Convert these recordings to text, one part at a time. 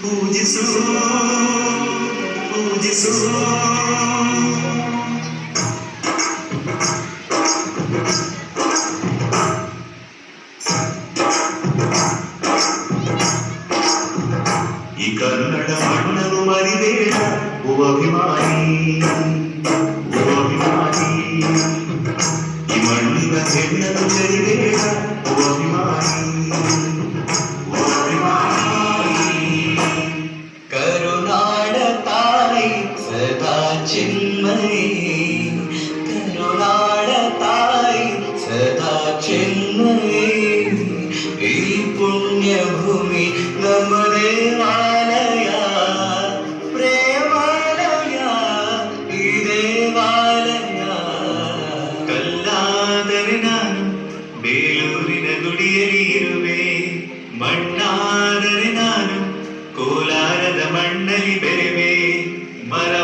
ಪೂಜಿಸು ಪೂಜಿಸು ಈ ಕನ್ನಡ ಮಣ್ಣನ್ನು ಮರಿಬೇಡ ಓ ಅಭಿಮಾನಿ ಓ ಅಭಿಮಾನಿ ചിന്മയി കരുണാട തായി സദാ ചിന്മയി ഈ പുണ്യഭൂമി നമ്മ ദേവാലയ പ്രേമാലയ ഈ ദേവാലയ ಕಲ್ಲಾದರೆ ನಾನು ಬೇಲೂರಿನ ಗುಡಿಯಲ್ಲಿ ಇರುವೆ ಮಣ್ಣಾದರೆ ನಾನು ಕೋಲಾರದ ಮಣ್ಣಲ್ಲಿ ಬೆರೆವೆ ಮರವಾದರೆ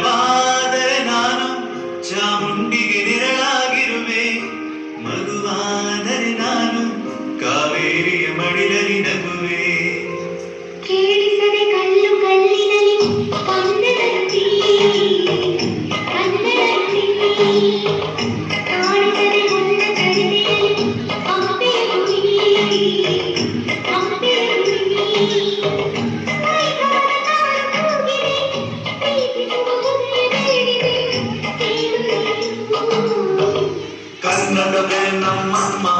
அம்மா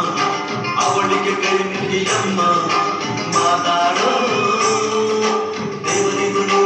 அவளுக்கு கல்வி அம்மா மாதாடோ தேவரிகுரு